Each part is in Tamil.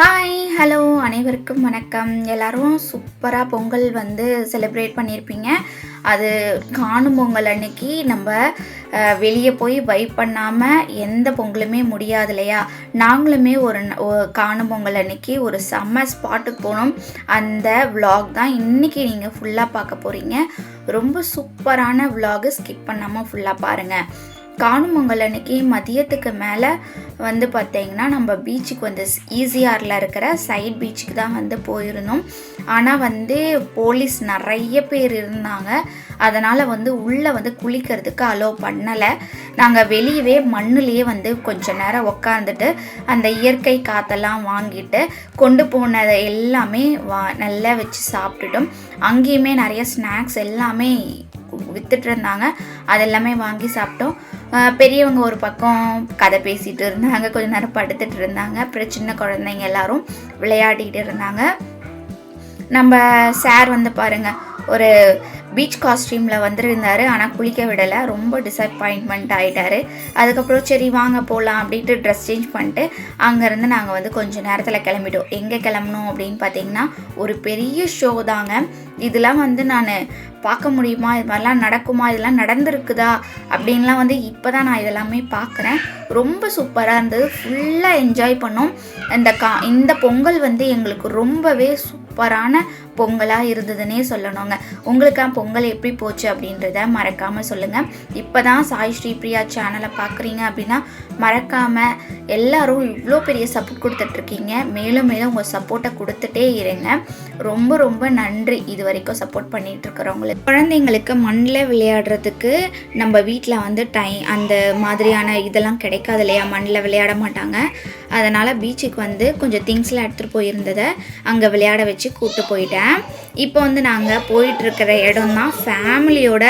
ஹாய் ஹலோ அனைவருக்கும் வணக்கம். எல்லோரும் சூப்பராக பொங்கல் வந்து செலிப்ரேட் பண்ணியிருப்பீங்க அது காணும் பொங்கல் அன்னைக்கு நம்ம வெளியே போய் வைப் பண்ணாமல் எந்த பொங்கலுமே முடியாது இல்லையா? நாங்களுமே ஒரு காணும் பொங்கல் அன்னைக்கு ஒரு செம்ம ஸ்பாட்டுக்கு போனோம். அந்த விலாக் தான் இன்றைக்கி நீங்கள் ஃபுல்லாக பார்க்க போகிறீங்க ரொம்ப சூப்பரான விலாகு ஸ்கிப் பண்ணாமல் ஃபுல்லாக பாருங்கள் காணும் பொங்கல் அன்னைக்கு மதியத்துக்கு மேலே வந்து பார்த்திங்கன்னா நம்ம பீச்சுக்கு வந்து ஈஸியாரில் இருக்கிற சைட் பீச்சுக்கு தான் வந்து போயிருந்தோம். ஆனால் வந்து போலீஸ் நிறைய பேர் இருந்தாங்க. அதனால் வந்து உள்ளே வந்து குளிக்கிறதுக்கு அலோவ் பண்ணலை. நாங்கள் வெளியவே மண்ணுலேயே வந்து கொஞ்ச நேரம் உக்காந்துட்டு அந்த இயற்கை காற்றெல்லாம் வாங்கிட்டு கொண்டு போனதை எல்லாமே வா நல்லா வச்சு சாப்பிட்டுட்டோம். அங்கேயுமே நிறைய ஸ்நாக்ஸ் எல்லாமே வித்துட்டு இருந்தாங்க அதெல்லாமே வாங்கி சாப்பிட்டோம். அஹ் பெரியவங்க ஒரு பக்கம் கதை பேசிட்டு இருந்தாங்க. கொஞ்ச நேரம் படுத்துட்டு இருந்தாங்க. அப்புறம் சின்ன குழந்தைங்க எல்லாரும் விளையாடிட்டு இருந்தாங்க. நம்ம சார் வந்து பாருங்க ஒரு பீச் காஸ்ட்யூமில் வந்துருந்தாரு. ஆனால் குளிக்க விடலை. ரொம்ப டிசப்பாயின்மெண்ட் ஆகிட்டாரு அதுக்கப்புறம் சரி வாங்க போகலாம் அப்படின்ட்டு ட்ரெஸ் சேஞ்ச் பண்ணிட்டு அங்கேருந்து நாங்கள் வந்து கொஞ்சம் நேரத்தில் கிளம்பிட்டோம். எங்கே கிளம்பணும் அப்படின்னு பார்த்தீங்கன்னா ஒரு பெரிய ஷோ தாங்க. இதெல்லாம் வந்து நான் பார்க்க முடியுமா? இது மாதிரிலாம் நடக்குமா? இதெல்லாம் நடந்திருக்குதா? அப்படின்லாம் வந்து இப்போ தான் நான் இதெல்லாமே பார்க்குறேன் ரொம்ப சூப்பராக இருந்தது. ஃபுல்லாக என்ஜாய் பண்ணோம். இந்த கா இந்த பொங்கல் வந்து எங்களுக்கு ரொம்பவே சூப்பரான பொங்கலாக இருந்ததுன்னே சொல்லணுங்க. உங்களுக்காக பொங்கல் எப்படி போச்சு அப்படின்றத மறக்காமல் சொல்லுங்கள் இப்போ தான் சாய் ஸ்ரீ பிரியா சேனலை பார்க்குறீங்க அப்படின்னா மறக்காமல் எல்லாரும் இவ்வளோ பெரிய சப்போர்ட் கொடுத்துட்ருக்கீங்க. மேலும் மேலும் உங்கள் சப்போர்ட்டை கொடுத்துட்டே இருங்க. ரொம்ப ரொம்ப நன்றி இது வரைக்கும் சப்போர்ட் பண்ணிகிட்ருக்கிறவங்களுக்கு குழந்தைங்களுக்கு மண்ணில் விளையாடுறதுக்கு நம்ம வீட்டில் வந்து டை அந்த மாதிரியான இதெல்லாம் கிடைக்காது இல்லையா? மண்ணில் விளையாட மாட்டாங்க. அதனால் பீச்சுக்கு வந்து கொஞ்சம் திங்ஸ்லாம் எடுத்துகிட்டு போயிருந்ததை அங்கே விளையாட வச்சு கூப்பிட்டு போயிட்டேன். இப்போ வந்து நாங்கள் போயிட்டுருக்கிற இடம் தான் ஃபேமிலியோட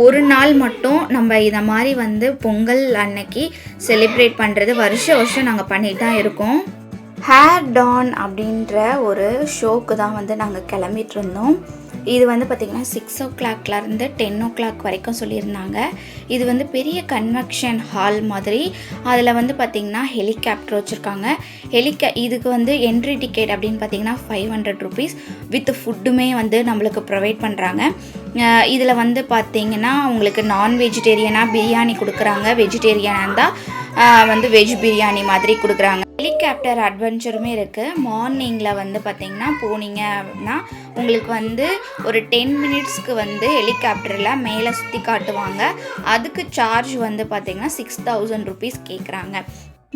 ஒரு நாள் மட்டும் நம்ம இதை மாதிரி வந்து பொங்கல் அன்னைக்கு செலிப்ரேட் பண்ணுறது வருஷ வருஷம் நாங்கள் பண்ணிட்டு தான் இருக்கோம். ஹேர் டான் அப்படின்ற ஒரு ஷோக்கு தான் வந்து நாங்கள் கிளம்பிட்டு இருந்தோம். இது வந்து பார்த்திங்கன்னா சிக்ஸ் ஓ கிளாக்லேருந்து டென் ஓ கிளாக் வரைக்கும் சொல்லியிருந்தாங்க. இது வந்து பெரிய கன்வெக்ஷன் ஹால் மாதிரி. அதில் வந்து பார்த்திங்கன்னா ஹெலிகாப்டர் வச்சுருக்காங்க. ஹெலிகா இதுக்கு வந்து என்ட்ரி டிக்கெட் அப்படின்னு பார்த்தீங்கன்னா ஃபைவ் ஹண்ட்ரட் ருபீஸ் வித் ஃபுட்டுமே வந்து நம்மளுக்கு ப்ரொவைட் பண்ணுறாங்க இதில் வந்து பார்த்தீங்கன்னா உங்களுக்கு நான் வெஜிடேரியனாக பிரியாணி கொடுக்குறாங்க. வெஜிடேரியனாக இருந்தால் வந்து வெஜ் பிரியாணி மாதிரி கொடுக்குறாங்க. ஹெலிகாப்டர் அட்வென்ச்சருமே இருக்குது மார்னிங்கில் வந்து பார்த்தீங்கன்னா போனீங்க அப்படின்னா உங்களுக்கு வந்து ஒரு டென் மினிட்ஸ்க்கு வந்து ஹெலிகாப்டரில் மேலே சுற்றி காட்டுவாங்க. அதுக்கு சார்ஜ் வந்து பார்த்தீங்கன்னா சிக்ஸ் தௌசண்ட் ருபீஸ் கேட்குறாங்க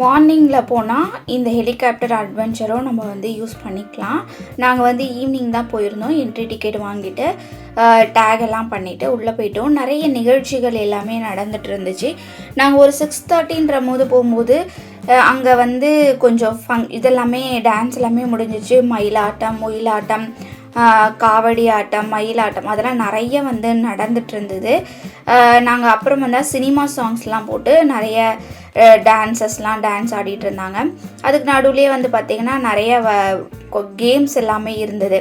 மார்னிங்கில் போனால் இந்த ஹெலிகாப்டர் அட்வென்ச்சரும் நம்ம வந்து யூஸ் பண்ணிக்கலாம். நாங்கள் வந்து ஈவினிங் தான் போயிருந்தோம். என்ட்ரி டிக்கெட் வாங்கிட்டு டேக் எல்லாம் பண்ணிவிட்டு உள்ளே போயிட்டோம். நிறைய நிகழ்ச்சிகள் எல்லாமே நடந்துட்டு இருந்துச்சு. நாங்கள் ஒரு சிக்ஸ் தேர்ட்டின்ற போது போகும்போது அங்கே வந்து கொஞ்சம் ஃபங் இதெல்லாமே டான்ஸ் எல்லாமே முடிஞ்சிச்சு. மயிலாட்டம் ஒயிலாட்டம் காவடி ஆட்டம் மயிலாட்டம் அதெல்லாம் நிறைய வந்து நடந்துட்டு இருந்தது நாங்கள் அப்புறம் வந்து சினிமா சாங்ஸ்லாம் போட்டு நிறைய டான்ஸஸ்லாம் டான்ஸ் ஆடிட்டு இருந்தாங்க அதுக்கு நடுவுலேயே வந்து பார்த்திங்கன்னா நிறைய கேம்ஸ் எல்லாமே இருந்தது.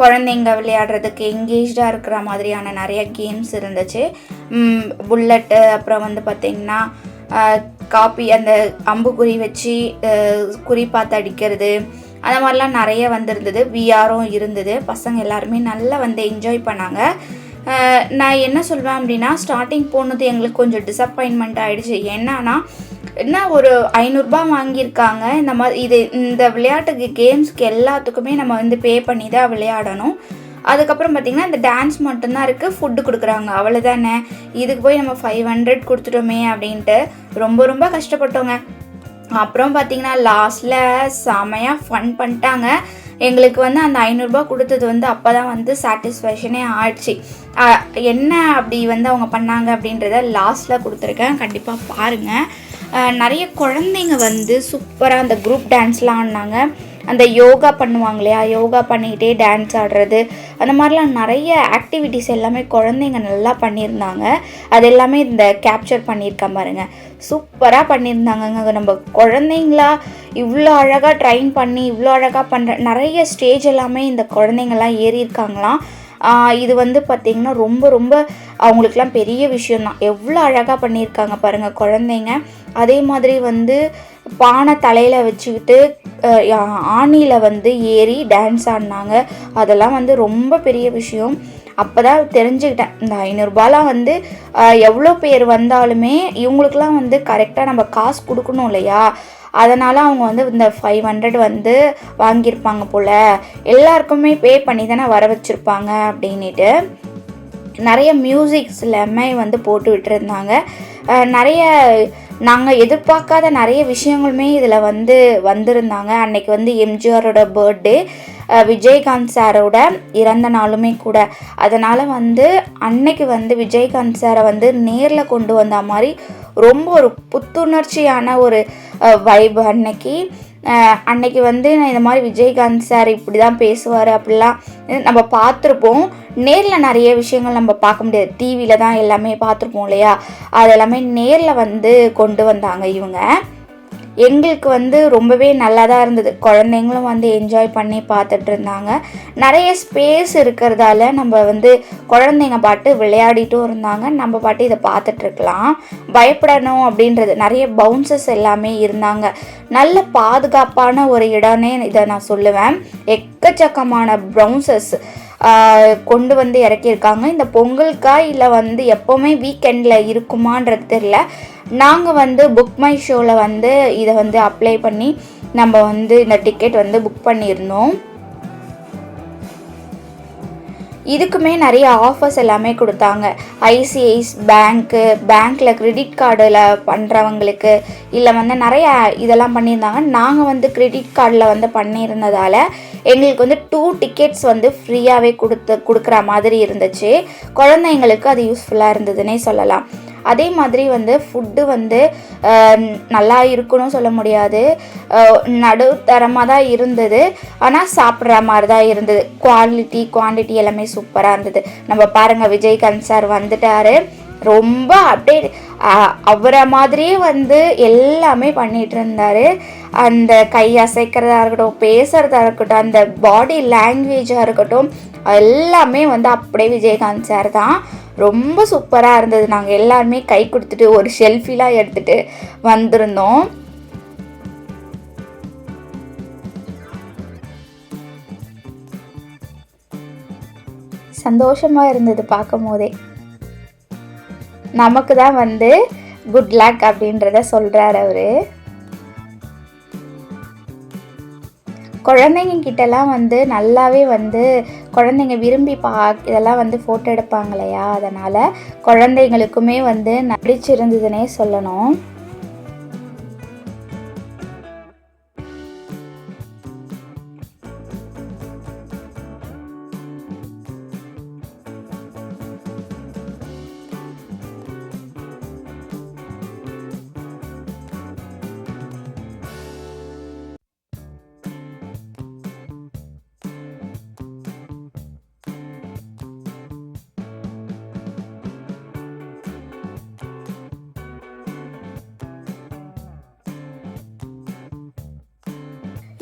குழந்தைங்க விளையாடுறதுக்கு எங்கேஜாக இருக்கிற மாதிரியான நிறைய கேம்ஸ் இருந்துச்சு. புல்லட்டு அப்புறம் வந்து பார்த்திங்கன்னா காப்பி அந்த அம்புக்குறி வச்சு குறி பார்த்து அடிக்கிறது அந்த மாதிரிலாம் நிறைய வந்திருந்தது. விஆரும் இருந்தது. பசங்க எல்லாருமே நல்லா வந்து என்ஜாய் பண்ணாங்க. நான் என்ன சொல்வேன் அப்படின்னா ஸ்டார்டிங் போனது எங்களுக்கு கொஞ்சம் டிசப்பாயின்மெண்ட் ஆகிடுச்சு என்னன்னா என்ன ஒரு ஐநூறுரூபா வாங்கியிருக்காங்க. இந்த மாதிரி இது இந்த விளையாட்டுக்கு கேம்ஸ்க்கு எல்லாத்துக்குமே நம்ம வந்து பே பண்ணி தான் விளையாடணும். அதுக்கப்புறம் பார்த்திங்கன்னா இந்த டான்ஸ் மட்டும்தான் இருக்குது ஃபுட்டு கொடுக்குறாங்க. அவ்வளோதானே இதுக்கு போய் நம்ம ஃபைவ் ஹண்ட்ரட் கொடுத்துட்டோமே அப்படின்ட்டு ரொம்ப ரொம்ப கஷ்டப்பட்டோங்க. அப்புறம் பார்த்தீங்கன்னா லாஸ்ட்டில் செமையாக ஃபன் பண்ணிட்டாங்க. எங்களுக்கு வந்து அந்த ஐநூறுரூபா கொடுத்தது வந்து அப்போ தான் வந்து சாட்டிஸ்ஃபேக்ஷனே ஆயிடுச்சு என்ன அப்படி வந்து அவங்க பண்ணாங்க அப்படின்றத லாஸ்ட்டில் கொடுத்துருக்கேன். கண்டிப்பாக பாருங்கள் நிறைய குழந்தைங்க வந்து சூப்பராக அந்த குரூப் டான்ஸ்லாம் ஆடினாங்க. அந்த யோகா பண்ணுவாங்க இல்லையா? யோகா பண்ணிக்கிட்டே டான்ஸ் ஆடுறது. அந்த மாதிரிலாம் நிறைய ஆக்டிவிட்டிஸ் எல்லாமே குழந்தைங்க நல்லா பண்ணியிருந்தாங்க. அது எல்லாமே இந்த கேப்சர் பண்ணியிருக்கேன் பாருங்கள் சூப்பராக பண்ணியிருந்தாங்கங்க நம்ம குழந்தைங்களா இவ்வளோ அழகாக ட்ரைன் பண்ணி இவ்வளோ அழகாக பண்ணுற நிறைய ஸ்டேஜ் எல்லாமே இந்த குழந்தைங்கள்லாம் ஏறியிருக்காங்களாம். இது வந்து பார்த்திங்கன்னா ரொம்ப ரொம்ப அவங்களுக்குலாம் பெரிய விஷயந்தான் எவ்வளோ அழகாக பண்ணியிருக்காங்க பாருங்கள் குழந்தைங்க. அதே மாதிரி வந்து பானை தலையில் வச்சுக்கிட்டு ஆணியில் வந்து ஏறி டான்ஸ் ஆடினாங்க. அதெல்லாம் வந்து ரொம்ப பெரிய விஷயம். அப்போ தான் தெரிஞ்சுக்கிட்டேன். இந்த ஐநூறுரூபாலாம் வந்து எவ்வளோ பேர் வந்தாலுமே இவங்களுக்குலாம் வந்து கரெக்டாக நம்ம காசு கொடுக்கணும் இல்லையா? அதனால் அவங்க வந்து இந்த ஃபைவ் ஹண்ட்ரட் வந்து வாங்கியிருப்பாங்க போல். எல்லாருக்குமே பே பண்ணி தானே வர வச்சுருப்பாங்க அப்படின்ட்டு நிறைய மியூசிக்ஸ் எல்லாமே வந்து போட்டு விட்டுருந்தாங்க. நிறைய நாங்கள் எதிர்பார்க்காத நிறைய விஷயங்களுமே இதில் வந்து வந்திருந்தாங்க. அன்னைக்கு வந்து எம்ஜிஆரோட பர்த்டே விஜயகாந்த் சாரோட இறந்த நாளுமே கூட. அதனால் வந்து அன்னைக்கு வந்து விஜயகாந்த் சாரை வந்து நேரில் கொண்டு வந்த மாதிரி ரொம்ப ஒரு புத்துணர்ச்சியான ஒரு வைப் அன்னைக்கு. அன்னைக்கு வந்து நான் இந்த மாதிரி விஜயகாந்த் சார் இப்படி தான் பேசுவார் அப்படிலாம் நம்ம பார்த்துருப்போம். நேரில் நிறைய விஷயங்கள் நம்ம பார்க்க முடியாது. டிவியில் தான் எல்லாமே பார்த்துருப்போம் இல்லையா? அது எல்லாமே நேரில் வந்து கொண்டு வந்தாங்க இவங்க. எங்களுக்கு வந்து ரொம்பவே நல்லா தான் இருந்தது. குழந்தைங்களும் வந்து என்ஜாய் பண்ணி பார்த்துட்டு இருந்தாங்க. நிறைய ஸ்பேஸ் இருக்கிறதால நம்ம வந்து குழந்தைங்க பாட்டு விளையாடிட்டும் இருந்தாங்க. நம்ம பாட்டு இதை பார்த்துட்டு இருக்கலாம். பயப்படணும் அப்படின்றது. நிறைய பவுன்சஸ் எல்லாமே இருந்தாங்க. நல்ல பாதுகாப்பான ஒரு இடம்னே இதை நான் சொல்லுவேன். எக்கச்சக்கமான பவுன்சஸ் கொண்டு வந்து இறக்கியிருக்காங்க. இந்த பொங்கலுக்கா இல்லை வந்து எப்போவுமே வீக்கெண்டில் இருக்குமான்றது தெரில நாங்கள் வந்து புக் மை ஷோவில் வந்து இதை வந்து அப்ளை பண்ணி நம்ம வந்து இந்த டிக்கெட் வந்து புக் பண்ணியிருந்தோம். இதுக்குமே நிறைய ஆஃபர்ஸ் எல்லாமே கொடுத்தாங்க. ஐசிஐஸ் பேங்க்கு பேங்க்கில் கிரெடிட் கார்டில் பண்ணுறவங்களுக்கு இல்லை வந்து நிறைய இதெல்லாம் பண்ணியிருந்தாங்க. நாங்கள் வந்து கிரெடிட் கார்டில் வந்து பண்ணியிருந்ததால் எங்களுக்கு வந்து டூ டிக்கெட்ஸ் வந்து ஃப்ரீயாகவே கொடுத்து கொடுக்குற மாதிரி இருந்துச்சு. குழந்தைங்களுக்கு அது யூஸ்ஃபுல்லாக இருந்ததுன்னே சொல்லலாம். அதே மாதிரி வந்து ஃபுட்டு வந்து நல்லா இருக்குன்னு சொல்ல முடியாது. நடுத்தரமாக தான் இருந்தது. ஆனால் சாப்பிட்ற மாதிரி தான் இருந்தது. குவாலிட்டி குவான்டிட்டி எல்லாமே சூப்பராக இருந்தது. நம்ம பாருங்கள் விஜயகாந்த் சார் வந்துட்டார். ரொம்ப அப்படியே அவரை மாதிரியே வந்து எல்லாமே பண்ணிகிட்டு இருந்தார். அந்த கை அசைக்கிறதா இருக்கட்டும் பேசுகிறதா இருக்கட்டும் அந்த பாடி லாங்குவேஜாக இருக்கட்டும் எல்லாமே வந்து அப்படியே விஜயகாந்த் சார் தான். ரொம்ப சூப்பராக இருந்தது. நாங்கள் எல்லாருமே கை கொடுத்துட்டு ஒரு ஷெல்ஃபிலாம் எடுத்துகிட்டு வந்திருந்தோம். சந்தோஷமாக இருந்தது பார்க்கும் போதே நமக்கு தான் வந்து குட் லக் அப்படின்றத சொல்கிறார் அவர். குழந்தைங்க கிட்டலாம் வந்து நல்லாவே வந்து குழந்தைங்க விரும்பி பா இதெல்லாம் வந்து ஃபோட்டோ எடுப்பாங்க இல்லையா அதனால் குழந்தைங்களுக்குமே வந்து நடிச்சிருந்ததுன்னே சொல்லணும்.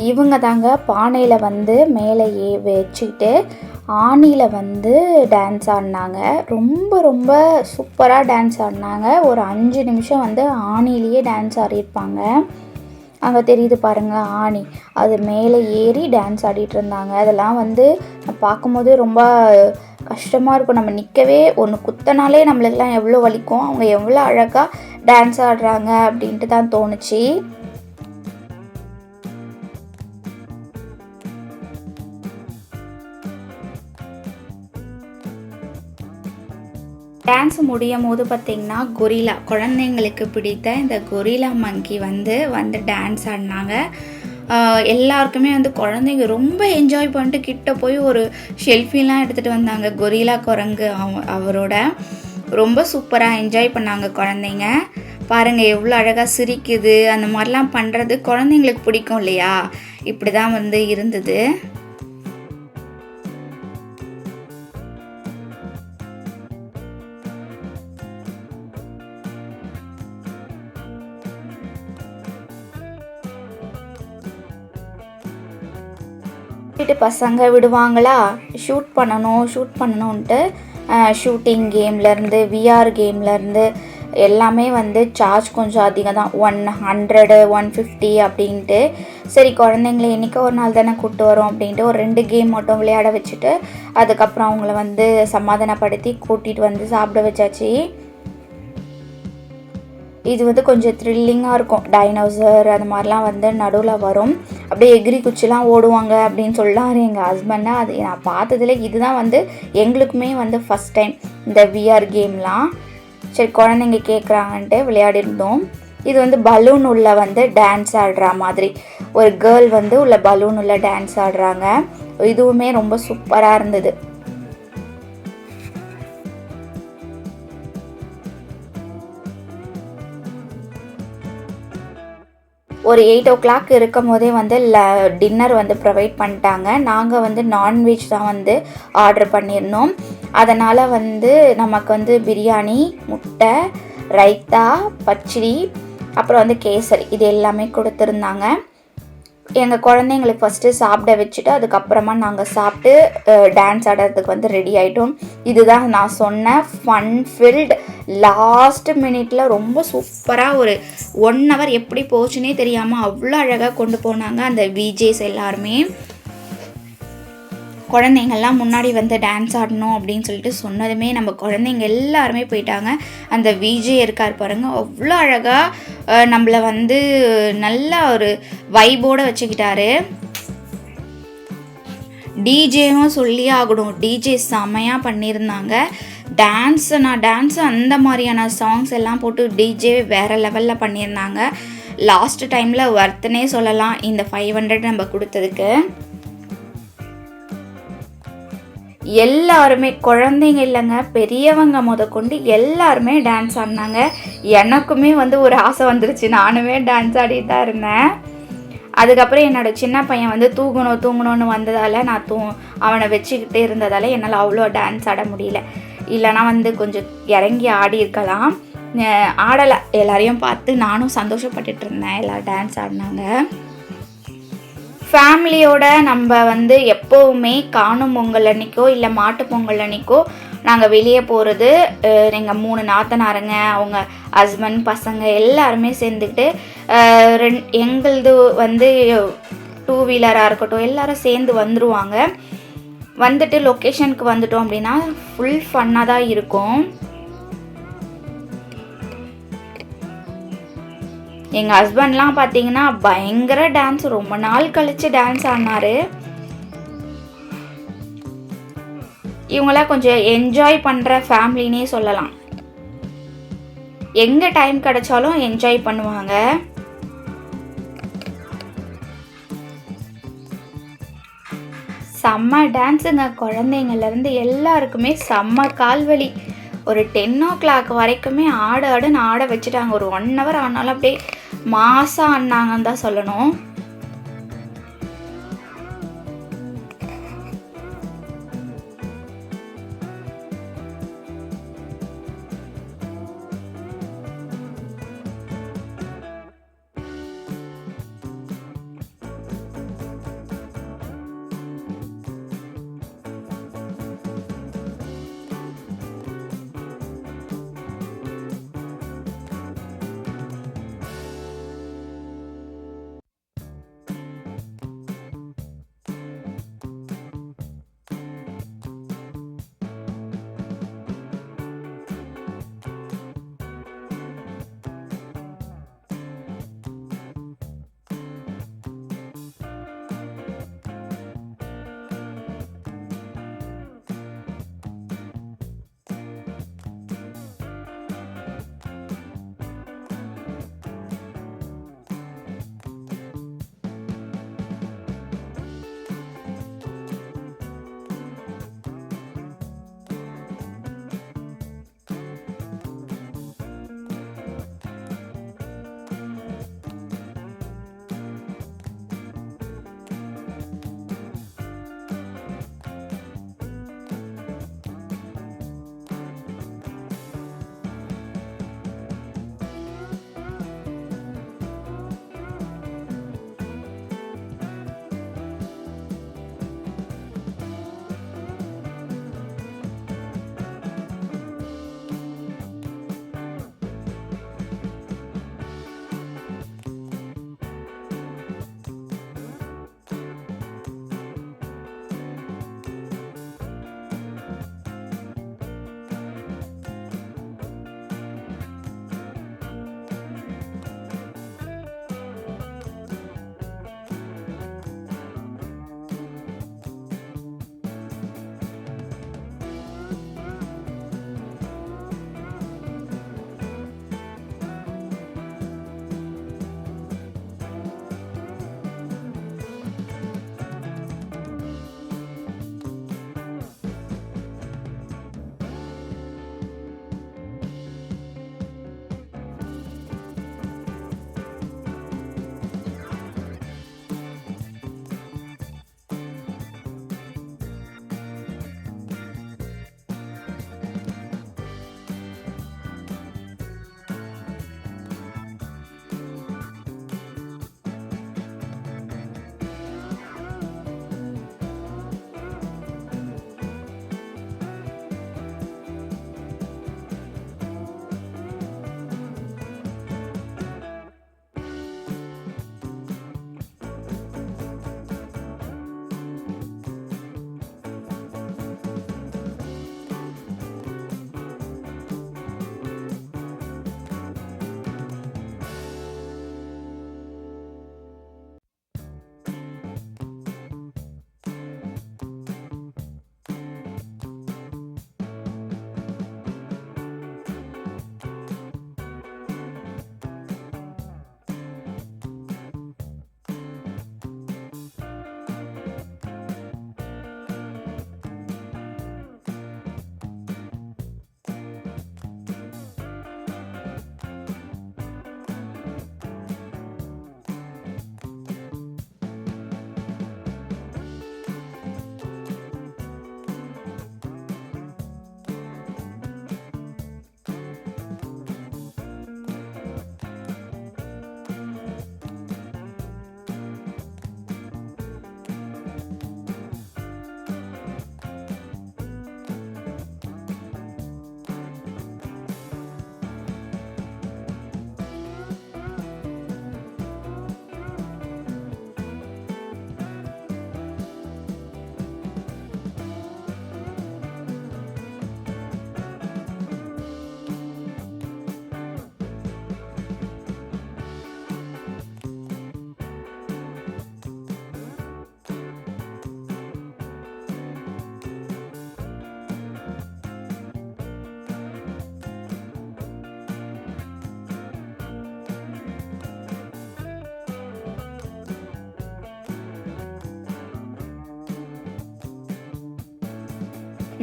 இவங்க தாங்க பானையில் வந்து மேலே ஏ வச்சுக்கிட்டு ஆணியில் வந்து டான்ஸ் ஆடினாங்க. ரொம்ப ரொம்ப சூப்பராக டான்ஸ் ஆடினாங்க. ஒரு அஞ்சு நிமிஷம் வந்து ஆணிலேயே டான்ஸ் ஆடியிருப்பாங்க. அங்கே தெரியுது பாருங்கள் ஆணி. அது மேலே ஏறி டான்ஸ் ஆடிட்டு இருந்தாங்க. அதெல்லாம் வந்து பார்க்கும்போது ரொம்ப கஷ்டமாக இருக்கும். நம்ம நிற்கவே ஒன்று குத்தனாலே நம்மளுக்கெல்லாம் எவ்வளோ வலிக்கும். அவங்க எவ்வளோ அழகாக டான்ஸ் ஆடுறாங்க அப்படின்ட்டு தான் தோணுச்சு. டான்ஸ் முடியும் போது பார்த்திங்கன்னா கொரிலா குழந்தைங்களுக்கு பிடித்த இந்த கொரிலா மங்கி வந்து வந்து டான்ஸ் ஆடினாங்க. எல்லாருக்குமே வந்து குழந்தைங்க ரொம்ப என்ஜாய் பண்ணிட்டு கிட்ட போய் ஒரு ஷெல்ஃபிலாம் எடுத்துகிட்டு வந்தாங்க. கொரிலா குரங்கு அவ அவரோட. ரொம்ப சூப்பராக என்ஜாய் பண்ணாங்க குழந்தைங்க. பாருங்கள் எவ்வளோ அழகாக சிரிக்குது. அந்த மாதிரிலாம் பண்ணுறது குழந்தைங்களுக்கு பிடிக்கும் இல்லையா? இப்படி தான் வந்து இருந்தது. வீட்டு பசங்க விடுவாங்களா? ஷூட் பண்ணணும் ஷூட் பண்ணணுன்ட்டு ஷூட்டிங் கேம்லேருந்து விஆர் கேம்லேருந்து எல்லாமே வந்து சார்ஜ் கொஞ்சம் அதிகம் தான். ஒன் ஹண்ட்ரடு ஒன் ஃபிஃப்டி அப்படின்ட்டு. சரி குழந்தைங்கள என்றைக்கோ ஒரு நாள் தானே கூப்பிட்டு வரோம் அப்படின்ட்டு ஒரு ரெண்டு கேம் மட்டும் விளையாட வச்சுட்டு அதுக்கப்புறம் அவங்கள வந்து சமாதானப்படுத்தி கூட்டிகிட்டு வந்து சாப்பிட வச்சாச்சு. இது வந்து கொஞ்சம் த்ரில்லிங்காக இருக்கும். டைனோசர் அந்த மாதிரிலாம் வந்து நடுவில் வரும். அப்படியே எகிரி குச்சிலாம் ஓடுவாங்க அப்படின்னு சொல்லாரு எங்கள் ஹஸ்பண்டை அது நான் பார்த்ததில் இதுதான் வந்து எங்களுக்குமே வந்து ஃபஸ்ட் டைம் இந்த விஆர் கேம்லாம் சரி குழந்தைங்க கேட்குறாங்கன்ட்டு விளையாடிருந்தோம். இது வந்து பலூன் உள்ள வந்து டான்ஸ் ஆடுற மாதிரி. ஒரு கேர்ள் வந்து உள்ள பலூன் உள்ள டான்ஸ் ஆடுறாங்க. இதுவுமே ரொம்ப சூப்பராக இருந்தது. ஒரு எயிட் ஓ கிளாக் இருக்கும் போதே வந்து ல டின்னர் வந்து ப்ரொவைட் பண்ணிட்டாங்க. நாங்கள் வந்து நான்வெஜ் தான் வந்து ஆர்டர் பண்ணியிருந்தோம். அதனால் வந்து நமக்கு வந்து பிரியாணி முட்டை ரைத்தா பச்சடி அப்புறம் வந்து கேசரி இது எல்லாமே கொடுத்துருந்தாங்க. எங்கள் குழந்தைங்களுக்கு ஃபஸ்ட்டு சாப்பிட வச்சுட்டு அதுக்கப்புறமா நாங்கள் சாப்பிட்டு டான்ஸ் ஆடுறதுக்கு வந்து ரெடி ஆகிட்டோம் இதுதான் நான் சொன்ன ஃபன் ஃபில்ட் லாஸ்ட் மினிட்ல ரொம்ப சூப்பராக ஒரு ஒன் ஹவர் எப்படி போச்சுன்னே தெரியாமல் அவ்வளோ அழகாக கொண்டு போனாங்க அந்த விஜேஸ் எல்லாருமே. குழந்தைங்கள்லாம் முன்னாடி வந்து டான்ஸ் ஆடணும் அப்படின்னு சொல்லிட்டு சொன்னதுமே நம்ம குழந்தைங்க எல்லாருமே போயிட்டாங்க. அந்த விஜே இருக்கார் பாருங்கள் அவ்வளோ அழகாக நம்மளை வந்து நல்ல ஒரு வைபோடு வச்சுக்கிட்டாரு. டிஜேவும் சொல்லி ஆகணும். டிஜே செமையாக பண்ணியிருந்தாங்க. டான்ஸ் நான் டான்ஸு அந்த மாதிரியான சாங்ஸ் எல்லாம் போட்டு டிஜே வேறு லெவலில் பண்ணியிருந்தாங்க. லாஸ்ட் டைமில் ஒர்த்துனே சொல்லலாம் இந்த ஃபைவ் ஹண்ட்ரட் நம்ம கொடுத்ததுக்கு. எல்லாருமே குழந்தைங்க இல்லைங்க பெரியவங்க முத கொண்டு எல்லாருமே டான்ஸ் ஆடினாங்க. எனக்குமே வந்து ஒரு ஆசை வந்துருச்சு நானுமே டான்ஸ் ஆடிட்டு தான் இருந்தேன். அதுக்கப்புறம் என்னோடய சின்ன பையன் வந்து தூங்கணும் தூங்கணும்னு வந்ததால் நான் தூ அவனை வச்சுக்கிட்டே இருந்ததால் என்னால் அவ்வளோ டான்ஸ் ஆட முடியல. இல்லைனா வந்து கொஞ்சம் இறங்கி ஆடி இருக்கலாம். ஆடலை எல்லாரையும் பார்த்து நானும் சந்தோஷப்பட்டுட்டு இருந்தேன். எல்லோரும் டான்ஸ் ஆடினாங்க. ஃபேமிலியோட நம்ம வந்து எப்போவுமே காணும் பொங்கல் அன்னைக்கோ இல்லை மாட்டு பொங்கல் அன்னைக்கோ நாங்கள் வெளியே போகிறது எங்கள் மூணு நாத்தனாருங்க அவங்க ஹஸ்பண்ட் பசங்க எல்லாருமே சேர்ந்துக்கிட்டு ரெண் எங்களது வந்து டூ வீலராக இருக்கட்டும் எல்லாரும் சேர்ந்து வந்துடுவாங்க வந்துட்டு லொக்கேஷனுக்கு வந்துட்டோம் அப்படின்னா ஃபுல் ஃபன்னாக தான் இருக்கும். எங்கள் ஹஸ்பண்ட்லாம் பார்த்தீங்கன்னா பயங்கர டான்ஸ் ரொம்ப நாள் கழித்து டான்ஸ் ஆனார் இவங்களாம் கொஞ்சம் என்ஜாய் பண்ணுற ஃபேமிலினே சொல்லலாம். எங்கே டைம் கிடைச்சாலும் என்ஜாய் பண்ணுவாங்க. செம்ம டான்ஸுங்க குழந்தைங்கள்லேருந்து எல்லாருக்குமே செம்ம கால்வலி. ஒரு டென் ஓ கிளாக் வரைக்குமே ஆடு ஆடுன்னு ஆட வச்சுட்டாங்க. ஒரு ஒன் ஹவர் ஆனாலும் அப்படியே மாதம் ஆனாங்கன்னு தான் சொல்லணும்.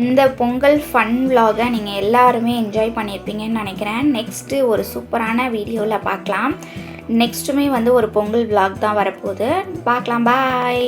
இந்த பொங்கல் ஃபன் விலாகை நீங்கள் எல்லாருமே என்ஜாய் பண்ணியிருப்பீங்கன்னு நினைக்கிறேன். நெக்ஸ்ட்டு ஒரு சூப்பரான வீடியோவில் பார்க்கலாம். நெக்ஸ்ட்டுமே வந்து ஒரு பொங்கல் விலாக் தான் வரப்போகுது. பார்க்கலாம் பாய்